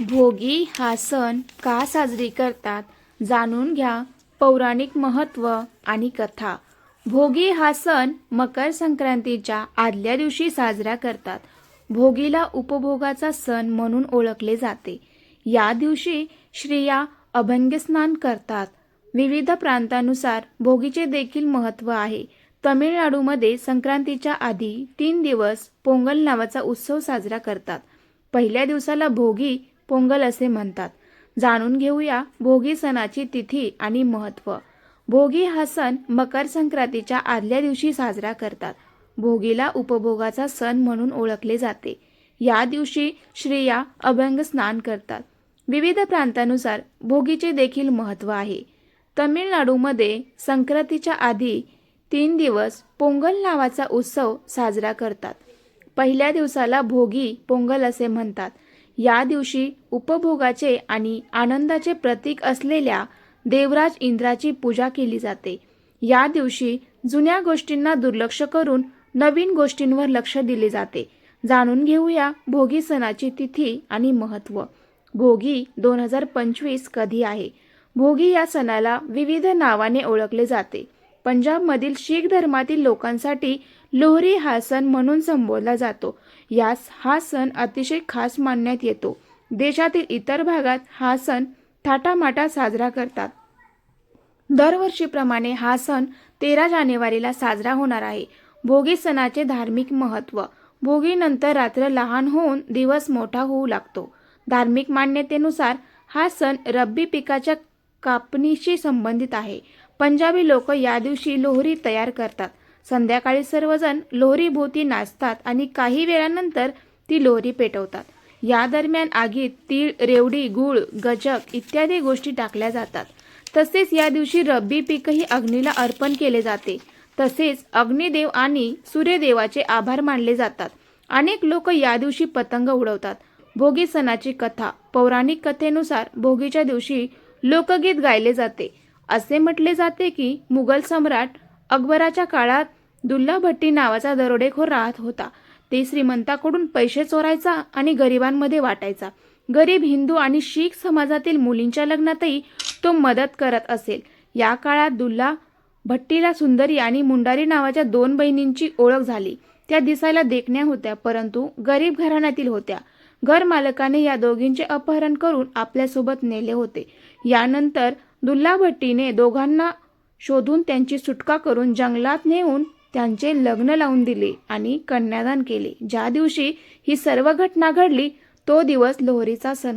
भोगी हा सण का साजरी करतात जाणून घ्या पौराणिक महत्त्व आणि कथा. भोगी हा सण मकर संक्रांतीच्या आदल्या दिवशी साजरा करतात. भोगीला उपभोगाचा सण म्हणून ओळखले जाते. या दिवशी श्रिया अभंगस्नान करतात. विविध प्रांतानुसार भोगीचे देखील महत्त्व आहे. तमिळनाडूमध्ये संक्रांतीच्या आधी तीन दिवस पोंगल नावाचा उत्सव साजरा करतात. पहिल्या दिवसाला भोगी पोंगल असे म्हणतात. जाणून घेऊया भोगी सणाची तिथी आणि महत्त्व भोगी हा सण मकर संक्रांतीच्या आदल्या दिवशी साजरा करतात. भोगीला उपभोगाचा सण म्हणून ओळखले जाते. या दिवशी स्त्रिया अभंग स्नान करतात. विविध प्रांतानुसार भोगीचे देखील महत्त्व आहे. तमिळनाडूमध्ये संक्रांतीच्या आधी तीन दिवस पोंगल नावाचा उत्सव साजरा करतात. पहिल्या दिवसाला भोगी पोंगल असे म्हणतात. या दिवशी उपभोगाचे आणि आनंदाचे प्रतीक असलेल्या देवराज इंद्राची पूजा केली जाते. या दिवशी जुन्या गोष्टींना दुर्लक्ष करून नवीन गोष्टींवर लक्ष दिले जाते. जाणून घेऊया भोगी सणाची तिथी आणि महत्त्व भोगी दोन हजार पंचवीस कधी आहे? भोगी या सणाला विविध नावाने ओळखले जाते. पंजाबमधील शीख धर्मातील लोकांसाठी लोहरी हा सण म्हणून संबोधला जातो. यास हा सण अतिशय खास मानण्यात येतो. देशातील इतर भागात हा सण थाटामाटा साजरा करतात. दरवर्षीप्रमाणे हा सण तेरा जानेवारीला साजरा होणार आहे. भोगी सणाचे धार्मिक महत्त्व. भोगीनंतर रात्र लहान होऊन दिवस मोठा होऊ लागतो. धार्मिक मान्यतेनुसार हा सण रब्बी पिकाच्या कापणीशी संबंधित आहे. पंजाबी लोक या दिवशी लोहरी तयार करतात. संध्याकाळी सर्वजण लोहरी भोवती नाचतात आणि काही वेळानंतर ती लोहरी पेटवतात. या दरम्यान आगीत तीळ रेवडी गूळ गजक इत्यादी गोष्टी टाकल्या जातात. तसेच या दिवशी रब्बी पीकही अग्नीला अर्पण केले जाते. तसेच अग्निदेव आणि सूर्यदेवाचे आभार मानले जातात. अनेक लोक या दिवशी पतंग उडवतात. भोगी सणाची कथा पौराणिक कथेनुसार भोगीच्या दिवशी लोकगीत गायले जाते. असे म्हटले जाते की मुघल सम्राट अकबराच्या काळात दुल्ला भट्टी नावाचा दरोडेखोर राहत होता. ते श्रीमंताकडून पैसे चोरायचा आणि गरिबांमध्ये वाटायचा. गरीब हिंदू आणि शीख समाजातील मुलींच्या लग्नातही तो मदत करत असेल. या काळात दुल्ला भट्टीला सुंदरी आणि मुंडारी नावाच्या दोन बहिणींची ओळख झाली. त्या दिसायला देखण्या होत्या परंतु गरीब घराण्यातील होत्या. घर मालकाने या दोघींचे अपहरण करून आपल्यासोबत नेले होते. यानंतर दुल्ला भट्टीने दोघांना शोधून त्यांची सुटका करून जंगलात नेऊन त्यांचे लग्न लावून दिले आणि कन्यादान केले. ज्या दिवशी ही सर्व घटना घडली तो दिवस लोहरीचा सण